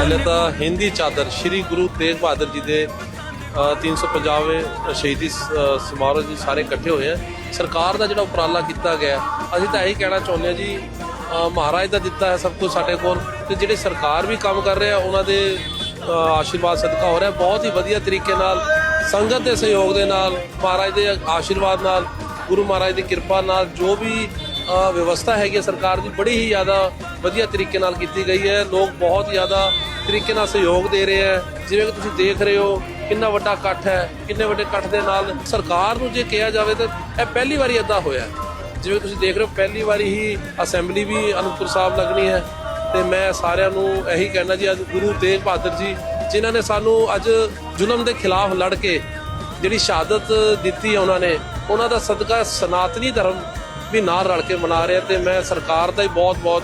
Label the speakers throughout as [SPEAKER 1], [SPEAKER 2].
[SPEAKER 1] ਪਹਿਲੇ ਤਾਂ ਹਿੰਦੀ ਚਾਦਰ ਸ੍ਰੀ ਗੁਰੂ ਤੇਗ ਬਹਾਦਰ ਜੀ ਦੇ ਅ, 350ਵੇਂ ਸ਼ਹੀਦੀ ਸਮਾਰੋਹ ਜੀ ਸਾਰੇ ਇਕੱਠੇ ਹੋਏ ਆ। ਸਰਕਾਰ ਦਾ ਜਿਹੜਾ ਉਪਰਾਲਾ ਕੀਤਾ ਗਿਆ ਅਸੀਂ ਤਾਂ ਇਹੀ ਕਹਿਣਾ ਚਾਹੁੰਦੇ ਹਾਂ ਜੀ ਮਹਾਰਾਜ ਦਾ ਦਿੱਤਾ ਹੈ ਸਭ ਕੁਝ ਸਾਡੇ ਕੋਲ ਤੇ ਜਿਹੜੇ ਸਰਕਾਰ ਵੀ ਕੰਮ ਕਰ ਰਹੇ ਆ ਉਹਨਾਂ ਦੇ ਆਸ਼ੀਰਵਾਦ ਸਦਕਾ ਹੋ ਰਿਹਾ। ਬਹੁਤ ਹੀ ਵਧੀਆ ਤਰੀਕੇ ਨਾਲ ਸੰਗਤ ਦੇ ਸਹਿਯੋਗ ਦੇ ਨਾਲ ਮਹਾਰਾਜ ਦੇ ਆਸ਼ੀਰਵਾਦ ਨਾਲ ਗੁਰੂ ਮਹਾਰਾਜ ਦੀ ਕਿਰਪਾ ਨਾਲ ਜੋ ਵੀ ਵਿਵਸਥਾ ਹੈਗੀ ਹੈ ਸਰਕਾਰ ਦੀ ਬੜੀ ਹੀ ਜ਼ਿਆਦਾ ਵਧੀਆ ਤਰੀਕੇ ਨਾਲ ਕੀਤੀ ਗਈ ਹੈ। ਲੋਕ ਬਹੁਤ ਜ਼ਿਆਦਾ ਤਰੀਕੇ ਨਾਲ ਸਹਿਯੋਗ ਦੇ ਰਹੇ ਹੈ। ਜਿਵੇਂ ਕਿ ਤੁਸੀਂ ਦੇਖ ਰਹੇ ਹੋ, ਕਿੰਨਾ ਵੱਡਾ ਇਕੱਠ ਹੈ, ਕਿੰਨੇ ਵੱਡੇ ਇਕੱਠ ਦੇ ਨਾਲ ਸਰਕਾਰ ਨੂੰ ਜੇ ਕਿਹਾ ਜਾਵੇ ਤਾਂ ਇਹ ਪਹਿਲੀ ਵਾਰੀ ਇਦਾਂ ਹੋਇਆ ਜਿਵੇਂ ਤੁਸੀਂ ਦੇਖ ਰਹੇ ਹੋ, ਪਹਿਲੀ ਵਾਰੀ ਹੀ ਅਸੈਂਬਲੀ ਵੀ ਅਨੰਦਪੁਰ ਸਾਹਿਬ ਲੱਗਣੀ ਹੈ। ਤੇ ਮੈਂ ਸਾਰਿਆਂ ਨੂੰ ਇਹੀ ਕਹਿਣਾ ਜੀ, ਅੱਜ ਗੁਰੂ ਤੇਗ ਬਹਾਦਰ ਜੀ, ਜਿਨ੍ਹਾਂ ਨੇ ਸਾਨੂੰ ਅੱਜ ਜ਼ੁਲਮ ਦੇ ਖਿਲਾਫ ਲੜ ਕੇ ਜਿਹੜੀ ਸ਼ਹਾਦਤ ਦਿੱਤੀ ਹੈ ਉਹਨਾਂ ਨੇ, ਉਹਨਾਂ ਦਾ ਸਦਕਾ ਸਨਾਤਨੀ ਧਰਮ ਵੀ ਨਾਲ ਰਲ ਕੇ ਮਨਾ ਰਿਹਾ ਤੇ ਮੈਂ ਸਰਕਾਰ ਦਾ ਹੀ ਬਹੁਤ-ਬਹੁਤ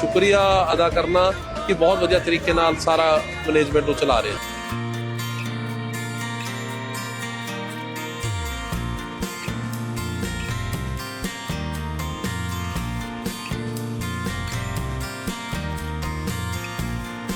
[SPEAKER 1] ਸ਼ੁਕਰੀਆ ਅਦਾ ਕਰਨਾ। ਕਿ ਬਹੁਤ ਵਧੀਆ ਤਰੀਕੇ ਨਾਲ ਸਾਰਾ ਮੈਨੇਜਮੈਂਟ ਨੂੰ ਚਲਾ ਰਿਹਾ